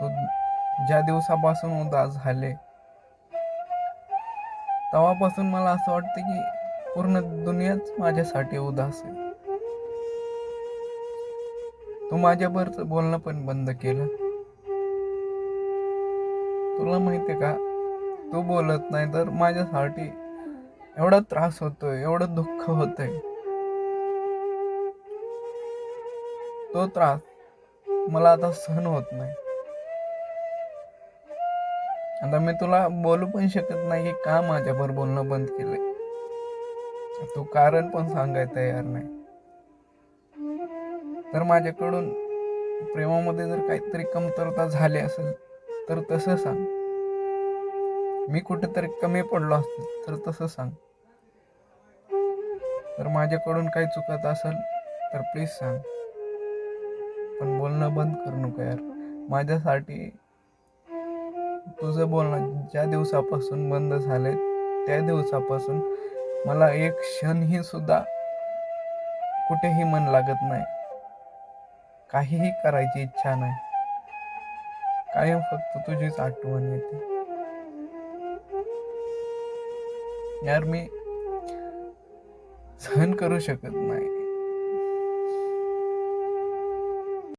तो ज्या दिवसापासून उदास झाले तेव्हापासून मला असं वाटतं की पूर्ण दुनियाच माझ्यासाठी उदास आहे. तू माझ्याबरोबर बोलणं पण बंद केलं. तुला माहितीये का? तू बोलत नाही तर माझ्यासाठी एवढा त्रास होतोय एवढं दुःख होतंय. तो त्रास मला आता सहन होत नाही. आता मी तुला बोलू पण शकत नाही का माझ्यावर बोलणं बंद केलंय? तू कारण पण सांगायला तयार नाही. तर माझ्याकडून प्रेमामध्ये जर काहीतरी कमतरता झाली असेल तर तसं सांग. मी कुठेतरी कमी पडलो असेल तर तसं सांग. तर माझ्याकडून काही चुकत असेल तर प्लीज सांग. पण बोलणं बंद करू नको यार. माझ्यासाठी तुझं बोलणं ज्या दिवसापासून बंद झाले त्या दिवसापासून मला एक क्षणही सुद्धा कुठेही मन लागत नाही. काहीही करायची इच्छा नाही. कायम फक्त तुझीच आठवण येते. यार मी सहन करू शकत नाही.